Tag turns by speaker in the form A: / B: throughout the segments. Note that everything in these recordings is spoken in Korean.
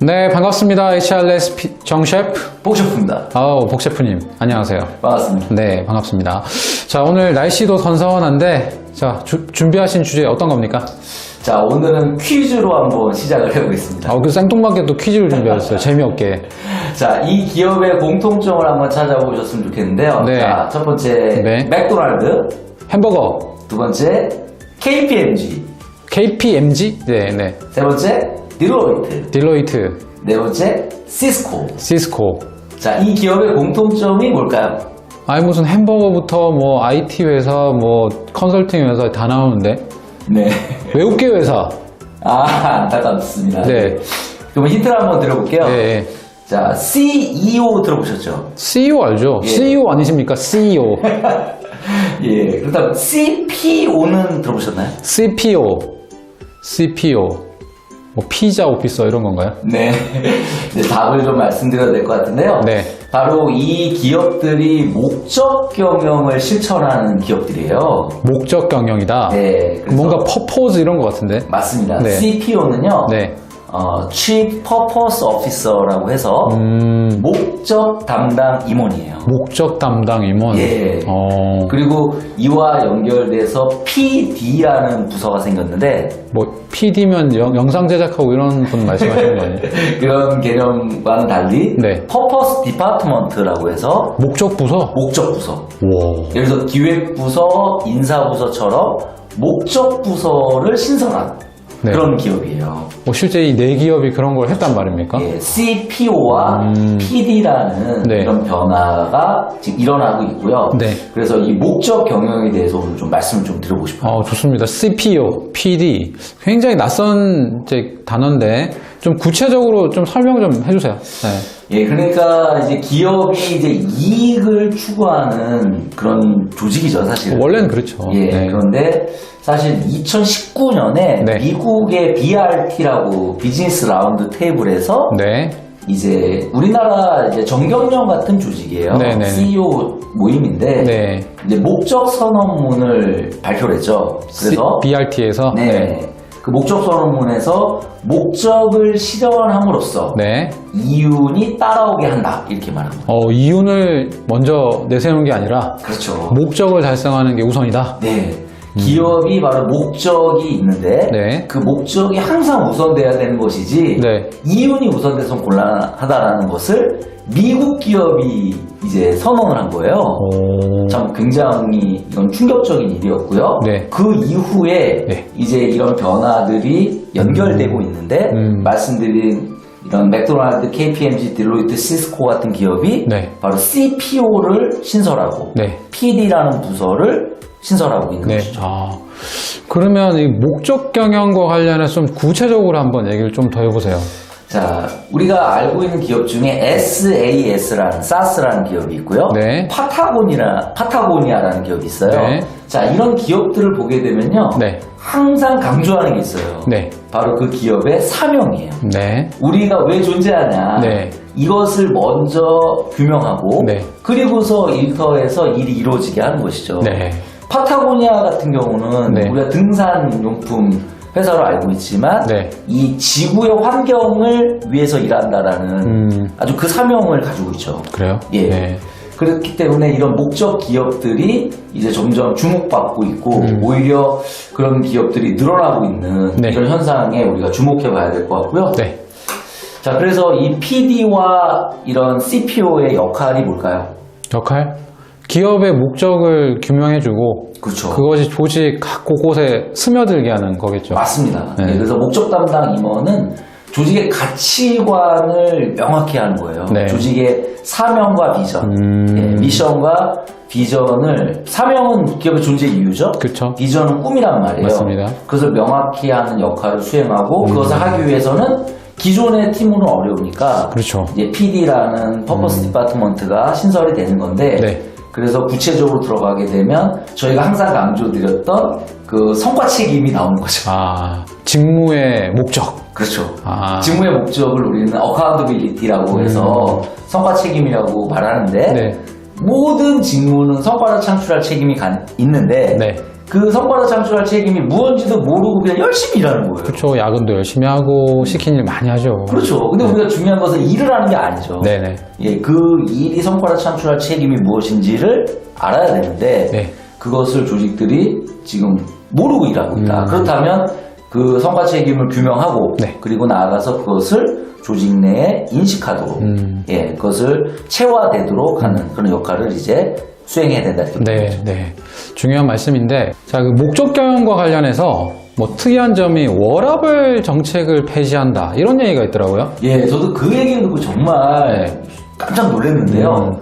A: 네, 반갑습니다. HRS 피- 정 셰프.
B: 복셰프입니다.
A: 아우, 복 셰프님. 안녕하세요.
B: 반갑습니다.
A: 네, 반갑습니다. 자, 오늘 날씨도 선선한데, 자, 주- 준비하신 주제 어떤 겁니까?
B: 자, 오늘은 퀴즈로 한번 시작을 해보겠습니다.
A: 아, 그 생뚱맞게 또 퀴즈를 준비하셨어요. 재미없게.
B: 자, 이 기업의 공통점을 한번 찾아보셨으면 좋겠는데요.
A: 네.
B: 자, 첫 번째,
A: 네.
B: 맥도날드.
A: 햄버거,
B: 두 번째, KPMG.
A: KPMG, 네, 네.
B: 세 번째, 딜로이트.
A: 딜로이트,
B: 네 번째, 시스코.
A: 시스코.
B: 자, 이 기업의 공통점이 뭘까요?
A: 아니, 무슨 햄버거부터 뭐 IT 회사, 뭐 컨설팅 회사 다 나오는데,
B: 네.
A: 외국계 회사.
B: 아, 안타깝습니다.
A: 네.
B: 그럼 힌트를 한번 드려볼게요.
A: 네.
B: 자, CEO 들어보셨죠?
A: CEO 알죠?
B: 예.
A: CEO 아니십니까? CEO.
B: 예. 그다음 CPO는 들어보셨나요?
A: CPO. CPO. 뭐 피자 오피서 이런 건가요?
B: 네. 이제 답을 좀 말씀드려야 될 것 같은데요.
A: 네.
B: 바로 이 기업들이 목적 경영을 실천하는 기업들이에요.
A: 목적 경영이다.
B: 네. 그래서
A: 뭔가 퍼포즈 이런 것 같은데.
B: 맞습니다.
A: 네.
B: CPO는요.
A: 네.
B: 어, Chief Purpose Officer라고 해서
A: 음,
B: 목적 담당 임원이에요.
A: 목적 담당 임원.
B: 예.
A: 어,
B: 그리고 이와 연결돼서 PD라는 부서가 생겼는데
A: 뭐 PD면 영 상 제작하고 이런 분 말씀하시는 거 아니에요?
B: 그런 개념과는 달리
A: 네.
B: Purpose Department라고 해서
A: 목적 부서.
B: 목적 부서.
A: 와.
B: 예를 들어 기획 부서, 인사 부서처럼 목적 부서를 신설한
A: 네.
B: 그런 기업이에요.
A: 뭐 실제 이 네 기업이 그런 걸 했단 말입니까?
B: 예, CPO와
A: 음.
B: PD라는
A: 네.
B: 이런 변화가 지금 일어나고 있고요.
A: 네.
B: 그래서 이 목적 경영에 대해서 오늘 좀 말씀을 좀 드려보고 싶어요.
A: 어, 좋습니다. CPO, PD. 굉장히 낯선 이제 단어인데 좀 구체적으로 좀 설명 좀 해주세요. 네.
B: 예, 그러니까 이제 기업이 이제 이익을 추구하는 그런 조직이죠, 사실.
A: 원래는 그렇죠.
B: 예,
A: 네.
B: 그런데 사실 2019년에
A: 네.
B: 미국의 BRT라고 비즈니스 라운드 테이블에서
A: 네.
B: 이제 우리나라 이제 정경련 같은 조직이에요.
A: 네네네.
B: CEO 모임인데
A: 네.
B: 이제 목적 선언문을 발표를 했죠. 그래서
A: BRT에서
B: 네. 그 목적 선언문에서 목적을 실현함으로써
A: 네.
B: 이윤이 따라오게 한다 이렇게 말한 거예요.
A: 어, 이윤을 먼저 내세우는 게 아니라
B: 그렇죠.
A: 목적을 달성하는 게 우선이다.
B: 네. 기업이 바로 목적이 있는데
A: 네.
B: 그 목적이 항상 우선돼야 되는 것이지
A: 네.
B: 이윤이 우선돼서 곤란하다라는 것을 미국 기업이 이제 선언을 한 거예요.
A: 오.
B: 참 굉장히 이건 충격적인 일이었고요.
A: 네.
B: 그 이후에
A: 네.
B: 이제 이런 변화들이 연결되고 있는데
A: 음.
B: 말씀드린 이런 맥도날드, KPMG, 딜로이트, 시스코 같은 기업이
A: 네.
B: 바로 CPO를 신설하고
A: 네.
B: PD라는 부서를 신설하고 있는
A: 네.
B: 것이죠.
A: 아. 그러면 이 목적 경영과 관련해서 좀 구체적으로 한번 얘기를 좀 더 해보세요.
B: 자, 우리가 알고 있는 기업 중에 SAS라는 SAS라는 기업이 있고요.
A: 네.
B: 파타고니라 파타고니아라는 기업이 있어요.
A: 네.
B: 자, 이런 기업들을 보게 되면요.
A: 네.
B: 항상 강조하는 게 있어요.
A: 네.
B: 바로 그 기업의 사명이에요.
A: 네.
B: 우리가 왜 존재하냐.
A: 네.
B: 이것을 먼저 규명하고
A: 네.
B: 그리고서 일터에서 일이 이루어지게 하는 것이죠.
A: 네.
B: 파타고니아 같은 경우는
A: 네.
B: 우리가 등산 용품 회사로 알고 있지만
A: 네.
B: 이 지구의 환경을 위해서 일한다라는
A: 음.
B: 아주 그 사명을 가지고 있죠.
A: 그래요?
B: 예.
A: 네.
B: 그렇기 때문에 이런 목적 기업들이 이제 점점 주목받고 있고
A: 음.
B: 오히려 그런 기업들이 늘어나고 있는
A: 네.
B: 이런 현상에 우리가 주목해 봐야 될 것 같고요.
A: 네.
B: 자, 그래서 이 PD와 이런 CPO의 역할이 뭘까요?
A: 역할? 기업의 목적을 규명해주고
B: 그렇죠.
A: 그것이 조직 각 곳곳에 스며들게 하는 거겠죠.
B: 맞습니다.
A: 네.
B: 예, 그래서 목적 담당 임원은 조직의 가치관을 명확히 하는 거예요.
A: 네.
B: 조직의 사명과 비전,
A: 음.
B: 예, 미션과 비전을 사명은 기업의 존재 이유죠.
A: 그쵸.
B: 비전은 꿈이란 말이에요.
A: 맞습니다. 음.
B: 그것을 명확히 하는 역할을 수행하고 그것을 하기 위해서는 기존의 팀으로는 어려우니까
A: 그렇죠.
B: 이제 PD라는 퍼포스 디파트먼트가 신설이 되는 건데
A: 네.
B: 그래서 구체적으로 들어가게 되면 저희가 항상 강조드렸던 그 성과 책임이 나오는 거죠.
A: 아, 직무의 목적.
B: 그렇죠.
A: 아.
B: 직무의 목적을 우리는 어카운터빌리티라고 해서 성과 책임이라고 말하는데
A: 네.
B: 모든 직무는 성과를 창출할 책임이 가- 있는데
A: 네.
B: 그 성과를 창출할 책임이 무언지도 모르고 그냥 열심히 일하는 거예요.
A: 그렇죠. 야근도 열심히 하고 시킨 일 많이 하죠.
B: 그렇죠. 근데 우리가 중요한 것은 일을 하는 게 아니죠.
A: 네네.
B: 예, 그 일이 성과를 창출할 책임이 무엇인지를 알아야 되는데
A: 네.
B: 그것을 조직들이 지금 모르고 일하고 있다. 그렇다면 그 성과 책임을 규명하고
A: 네.
B: 그리고 나아가서 그것을 조직 내에 인식하도록
A: 음.
B: 예, 그것을 체화되도록 하는 그런 역할을 이제 수행해야 된다
A: 네,
B: 거죠.
A: 네. 중요한 말씀인데, 자, 그 목적 경영과 관련해서 뭐 특이한 점이 워라벨 정책을 폐지한다. 이런 얘기가 있더라고요.
B: 예, 저도 그 얘기를 듣고 정말
A: 네.
B: 깜짝 놀랐는데요.
A: 음.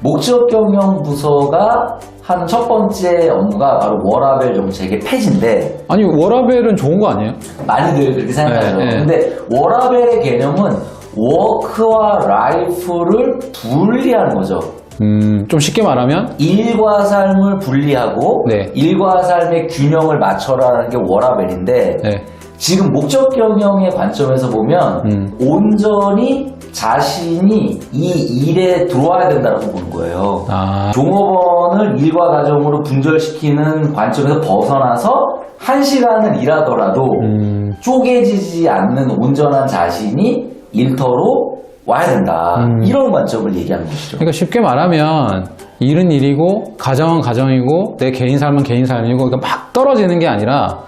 B: 목적 경영 부서가 한 첫 번째 업무가 바로 워라벨 정책의 폐지인데
A: 아니, 워라벨은 좋은 거 아니에요?
B: 많이들 그렇게 생각하죠.
A: 네, 네.
B: 근데 워라벨의 개념은 워크와 라이프를 분리하는 거죠.
A: 음, 좀 쉽게 말하면,
B: 일과 삶을 분리하고
A: 네.
B: 일과 삶의 균형을 맞춰라는 게 워라벨인데
A: 네.
B: 지금 목적 경영의 관점에서 보면
A: 음.
B: 온전히 자신이 이 일에 들어와야 된다고 보는 거예요.
A: 아,
B: 종업원을 일과 가정으로 분절시키는 관점에서 벗어나서 한 시간을 일하더라도
A: 음,
B: 쪼개지지 않는 온전한 자신이 일터로 와야 된다.
A: 음.
B: 이런 관점을 얘기하는 것이죠.
A: 그러니까 쉽게 말하면, 일은 일이고, 가정은 가정이고, 내 개인 삶은 개인 삶이고, 그러니까 막 떨어지는 게 아니라,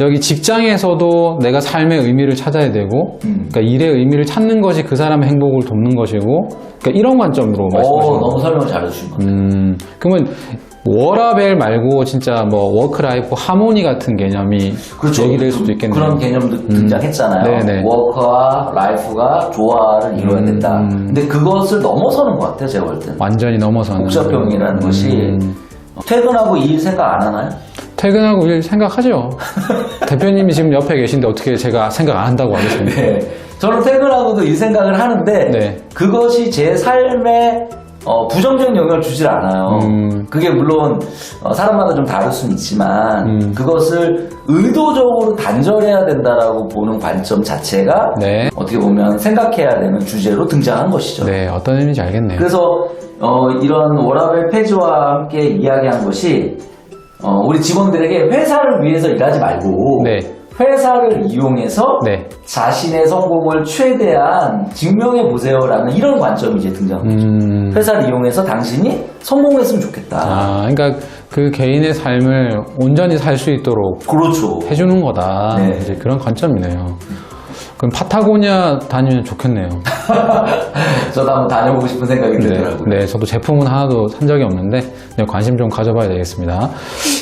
A: 여기 직장에서도 내가 삶의 의미를 찾아야 되고,
B: 음.
A: 그러니까 일의 의미를 찾는 것이 그 사람의 행복을 돕는 것이고, 그러니까 이런 관점으로
B: 오,
A: 말씀하시는
B: 너무 설명 잘해주신 것 같아요.
A: 음, 그러면 워라벨 말고 진짜 뭐 워크라이프 하모니 같은 개념이 얘기될 수도 있겠네요.
B: 그런 개념도 등장했잖아요.
A: 네네.
B: 워크와 라이프가 조화를 이루어야
A: 음,
B: 된다.
A: 음.
B: 근데 그것을 넘어서는 것 같아요, 제가 볼 때는.
A: 완전히 넘어서는
B: 복잡형이라는 것이
A: 음,
B: 퇴근하고 일 생각 안 하나요?
A: 퇴근하고 일 생각하죠. 대표님이 지금 옆에 계신데 어떻게 제가 생각 안 한다고 하겠습니까?
B: 네. 저는 퇴근하고도 이 생각을 하는데
A: 네.
B: 그것이 제 삶에 어, 부정적 영향을 주질 않아요.
A: 음.
B: 그게 물론 어, 사람마다 좀 다를 수는 있지만
A: 음.
B: 그것을 의도적으로 단절해야 된다라고 보는 관점 자체가
A: 네.
B: 어떻게 보면 생각해야 되는 주제로 등장한 것이죠.
A: 네, 어떤 의미인지 알겠네요.
B: 그래서 어, 이런 워라벨 폐지와 함께 이야기한 것이 어, 우리 직원들에게 회사를 위해서 일하지 말고
A: 네.
B: 회사를 이용해서
A: 네.
B: 자신의 성공을 최대한 증명해 보세요라는 이런 관점이 이제 등장합니다.
A: 음,
B: 회사를 이용해서 당신이 성공했으면 좋겠다.
A: 아, 그러니까 그 개인의 삶을 온전히 살 수 있도록
B: 그렇죠.
A: 해주는 거다.
B: 네.
A: 이제 그런 관점이네요. 그럼 파타고니아 다니면 좋겠네요.
B: 저도 한번 다녀보고 싶은 생각이
A: 네,
B: 들더라고요.
A: 네, 저도 제품은 하나도 산 적이 없는데 네, 관심 좀 가져봐야 되겠습니다.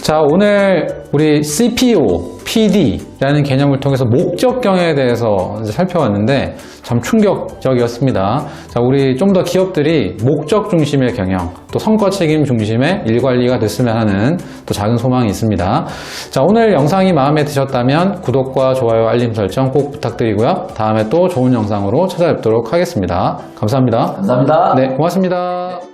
A: 자, 오늘 우리 CPO, PD 라는 개념을 통해서 목적경에 대해서 이제 살펴봤는데 참 충격적이었습니다. 자, 우리 좀 더 기업들이 목적 중심의 경영, 또 성과 책임 중심의 일 관리가 됐으면 하는 또 작은 소망이 있습니다. 자, 오늘 영상이 마음에 드셨다면 구독과 좋아요, 알림 설정 꼭 부탁드리고요. 다음에 또 좋은 영상으로 찾아뵙도록 하겠습니다. 감사합니다.
B: 감사합니다.
A: 네, 고맙습니다.